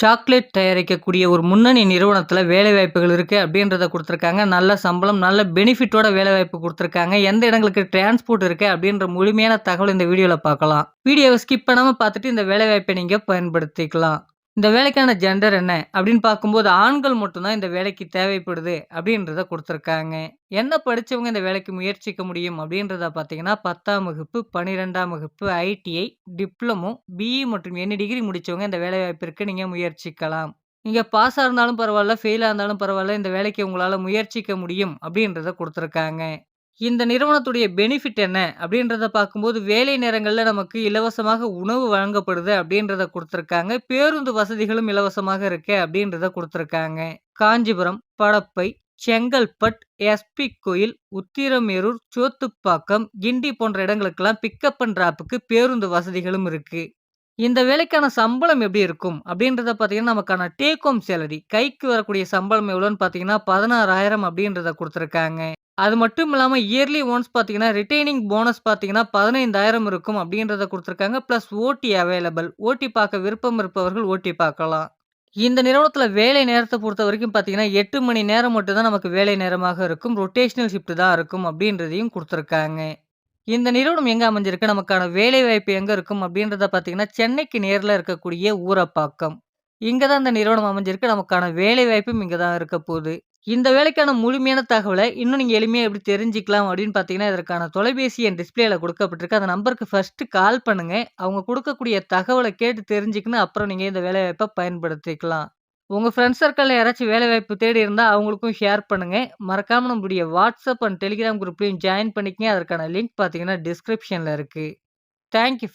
Chocolate தயாரிக்கக்கூடிய ஒரு முன்னணி நிறுவனத்தில் வேலைவாய்ப்புகள் இருக்குது அப்படின்றத கொடுத்துருக்காங்க நல்ல சம்பளம், நல்ல பெனிஃபிட்டோட வேலைவாய்ப்பு கொடுத்துருக்காங்க எந்த இடங்களுக்கு டிரான்ஸ்போர்ட் இருக்குது அப்படின்ற முழுமையான தகவல் இந்த வீடியோவில் பார்க்கலாம். வீடியோவை ஸ்கிப் பண்ணாமல் பார்த்துட்டு இந்த வேலைவாய்ப்பை நீங்கள் பயன்படுத்திக்கலாம். இந்த வேலைக்கான ஜெண்டர் என்ன? அப்படின்னு பார்க்கும்போது, ஆண்கள் மட்டும்தான் இந்த வேலைக்கு தேவைப்படுது அப்படின்றத கொடுத்துருக்காங்க. என்ன படிச்சவங்க இந்த வேலைக்கு முயற்சிக்க முடியும் அப்படின்றத பார்த்தீங்கன்னா, 10ஆம் வகுப்பு, 12ஆம் வகுப்பு, ஐடிஐ, டிப்ளமோ, பிஇ மற்றும் என்ன டிகிரி முடித்தவங்க இந்த வேலைவாய்ப்பிற்கு நீங்கள் முயற்சிக்கலாம். நீங்க பாஸா இருந்தாலும் பரவாயில்ல ஃபெயிலாக இருந்தாலும் பரவாயில்ல இந்த வேலைக்கு உங்களால் முயற்சிக்க முடியும் அப்படின்றத கொடுத்துருக்காங்க. இந்த நிறுவனத்துடைய பெனிஃபிட் என்ன அப்படின்றத பார்க்கும்போது, வேலை நேரங்கள்ல நமக்கு இலவசமாக உணவு வழங்கப்படுது அப்படின்றத குடுத்துருக்காங்க. பேருந்து வசதிகளும் இலவசமாக இருக்கு அப்படின்றத கொடுத்துருக்காங்க காஞ்சிபுரம், படப்பை, செங்கல்பட், எஸ்பி கோயில், உத்திரமேரூர், சோத்துப்பாக்கம், கிண்டி போன்ற இடங்களுக்கெல்லாம் பிக்கப் அண்ட் ட்ராப்புக்கு பேருந்து வசதிகளும் இருக்கு. இந்த வேலைக்கான சம்பளம் எப்படி இருக்கும் அப்படின்றத பார்த்தீங்கன்னா, நமக்கான டேக் ஹோம் சேலரி கைக்கு வரக்கூடிய சம்பளம் எவ்வளோன்னு பார்த்தீங்கன்னா, 16,000 அப்படின்றத கொடுத்துருக்காங்க அது மட்டும் இல்லாம இயர்லி ஒன்ஸ் பார்த்தீங்கன்னா, ரிட்டைனிங் போனஸ் பார்த்தீங்கன்னா 15,000 இருக்கும் அப்படின்றத குடுத்துருக்காங்க. பிளஸ் ஓடி அவைலபிள். ஓட்டி பார்க்க விருப்பம் இருப்பவர்கள் ஓட்டி பார்க்கலாம். இந்த நிறுவனத்தில் வேலை நேரத்தை பொறுத்த வரைக்கும் பார்த்தீங்கன்னா, எட்டு மணி நேரம் மட்டும் தான் நமக்கு வேலை நேரமாக இருக்கும். ரொட்டேஷனல் ஷிஃப்ட் தான் இருக்கும் அப்படின்றதையும் கொடுத்துருக்காங்க இந்த நிறுவனம் எங்க அமைஞ்சிருக்கு, நமக்கான வேலைவாய்ப்பு எங்க இருக்கும் அப்படின்றத பார்த்தீங்கன்னா, சென்னைக்கு நேர்ல இருக்கக்கூடிய ஊரப்பாக்கம். இங்கே தான் இந்த நிறுவனம் அமைஞ்சிருக்கு. நமக்கான வேலைவாய்ப்பும் இங்கே தான் இருக்க போகுது இந்த வேலைக்கான முழுமையான தகவலை இன்னும் நீங்க எளிமையா எப்படி தெரிஞ்சுக்கலாம் அப்படின்னு பார்த்தீங்கன்னா, இதற்கான தொலைபேசி எண் டிஸ்ப்ளேல கொடுக்கப்பட்டிருக்கு அந்த நம்பருக்கு ஃபஸ்ட்டு கால் பண்ணுங்க. அவங்க கொடுக்கக்கூடிய தகவலை கேட்டு தெரிஞ்சுக்கணும் அப்புறம் நீங்க இந்த வேலைவாய்ப்ப பயன்படுத்திக்கலாம். உங்க ஃப்ரெண்ட்ஸ் சர்க்கிளில் யாராச்சும் வேலைவாய்ப்பு தேடி இருந்தா அவங்களுக்கும் ஷேர் பண்ணுங்க. மறக்காம நம்மளுடைய வாட்ஸ்அப் அண்ட் டெலிகிராம் குரூப்லையும் ஜாயின் பண்ணிக்கங்க. அதற்கான லிங்க் பார்த்தீங்கன்னா, டிஸ்கிரிப்ஷன்ல இருக்கு. Thank you